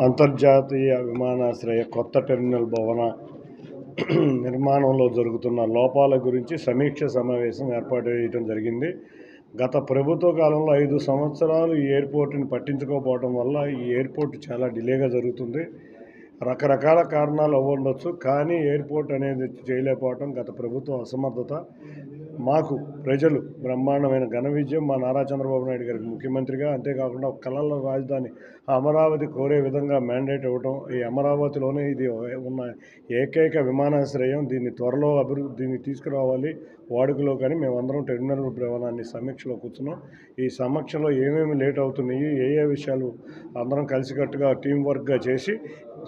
అంతర్జాతీయ విమానాశ్రయ కొత్త టెర్మినల్ భవన నిర్మాణంలో జరుగుతున్న లోపాల గురించి సమీక్ష సమావేశం ఏర్పాటు చేయడం జరిగింది. గత ప్రభుత్వ కాలంలో ఐదు సంవత్సరాలు ఈ ఎయిర్పోర్ట్ని పట్టించుకోకపోవడం వల్ల ఈ ఎయిర్పోర్ట్ చాలా డిలేగా జరుగుతుంది. రకరకాల కారణాలు అవ్వండొచ్చు కానీ ఎయిర్పోర్ట్ అనేది చేయలేకపోవటం గత ప్రభుత్వం అసమర్థత. మాకు ప్రజలు బ్రహ్మాండమైన ఘన విజయం మా నారా చంద్రబాబు నాయుడు గారికి ముఖ్యమంత్రిగా. అంతేకాకుండా కళల రాజధాని అమరావతి కోరే విధంగా మ్యాండేట్ ఇవ్వడం ఈ అమరావతిలోనే ఇది ఉన్న ఏకైక విమానాశ్రయం దీన్ని త్వరలో అభివృద్ధి దీన్ని తీసుకురావాలి వాడుకలో కానీ మేమందరం టెర్మినల్ భవనాన్ని సమీక్షలో కూర్చున్నాం. ఈ సమీక్షలో ఏమేమి లేట్ అవుతున్నాయి ఏ ఏ విషయాలు అందరం కలిసికట్టుగా టీం వర్క్గా చేసి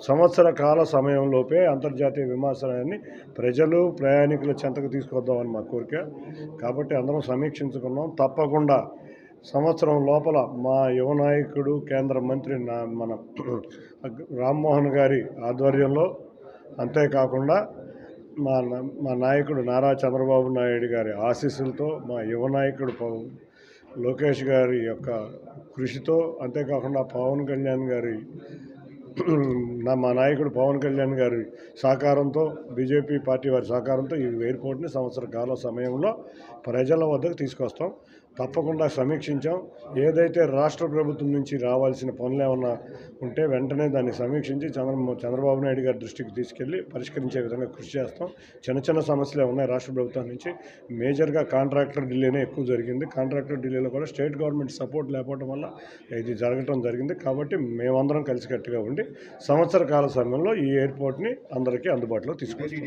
సంవత్సర కాల సమయంలోపే అంతర్జాతీయ విమానాశ్రయాన్ని ప్రజలు ప్రయాణికుల చెంతకు తీసుకొద్దామని మా కోరిక. కాబట్టి అందరం సమీక్షించుకున్నాం. తప్పకుండా సంవత్సరం లోపల మా యువ నాయకుడు కేంద్ర మంత్రి నా మన రామ్మోహన్ గారి ఆధ్వర్యంలో అంతేకాకుండా మా మా నాయకుడు నారా చంద్రబాబు నాయుడు గారి ఆశీస్సులతో మా యువ నాయకుడు పవ- లోకేష్ గారి యొక్క కృషితో అంతేకాకుండా పవన్ కళ్యాణ్ గారి నా మా నాయకుడు పవన్ కళ్యాణ్ గారి సహకారంతో బీజేపీ పార్టీ వారి సహకారంతో ఈ ఎయిర్పోర్ట్ని సంవత్సర కాల సమయంలో ప్రజల వద్దకు తీసుకొస్తాం. తప్పకుండా సమీక్షించాం. ఏదైతే రాష్ట్ర ప్రభుత్వం నుంచి రావాల్సిన పనులు ఏమన్నా ఉంటే వెంటనే దాన్ని సమీక్షించి చంద్ర చంద్రబాబు నాయుడు గారి దృష్టికి తీసుకెళ్ళి పరిష్కరించే విధంగా కృషి చేస్తాం. చిన్న చిన్న సమస్యలే ఉన్నాయి రాష్ట్ర ప్రభుత్వం నుంచి? మేజర్గా కాంట్రాక్టర్ ఢిల్లీనే ఎక్కువ జరిగింది. కాంట్రాక్టర్ ఢిల్లీలో కూడా స్టేట్ గవర్నమెంట్ సపోర్ట్ లేకపోవడం వల్ల ఇది జరగటం జరిగింది. కాబట్టి మేమందరం కలిసికట్టుగా ఉండి సంవత్సర కాల సమయంలో ఈ ఎయిర్పోర్ట్ని అందరికీ అందుబాటులో తీసుకొస్తాం?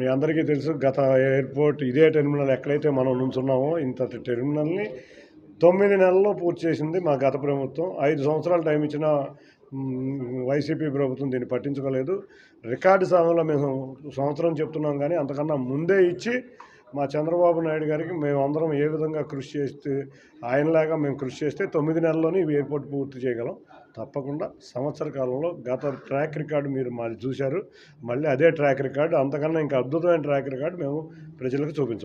మీ అందరికీ తెలుసు గత ఎయిర్పోర్ట్ ఇదే టెర్మినల్ ఎక్కడైతే మనం నుంచున్నామో ఇంత టెర్మినల్ని తొమ్మిది నెలల్లో పూర్తి చేసింది మా గత ప్రభుత్వం. ఐదు సంవత్సరాలు టైం ఇచ్చిన వైసీపీ ప్రభుత్వం దీన్ని పట్టించుకోలేదు. రికార్డు సమయంలో మేము సంవత్సరం చెప్తున్నాం కానీ అంతకన్నా ముందే ఇచ్చి మా చంద్రబాబు నాయుడు గారికి మేము అందరం ఏ విధంగా కృషి చేస్తే ఆయనలాగా మేము కృషి చేస్తే తొమ్మిది నెలల్లోనే ఈ ఎయిర్పోర్ట్ పూర్తి చేయగలం. తప్పకుండా సంవత్సర కాలంలో గత ట్రాక్ రికార్డు మీరు మాది చూశారు. మళ్ళీ అదే ట్రాక్ రికార్డు అంతకన్నా ఇంకా అద్భుతమైన ట్రాక్ రికార్డు మేము ప్రజలకు చూపించాం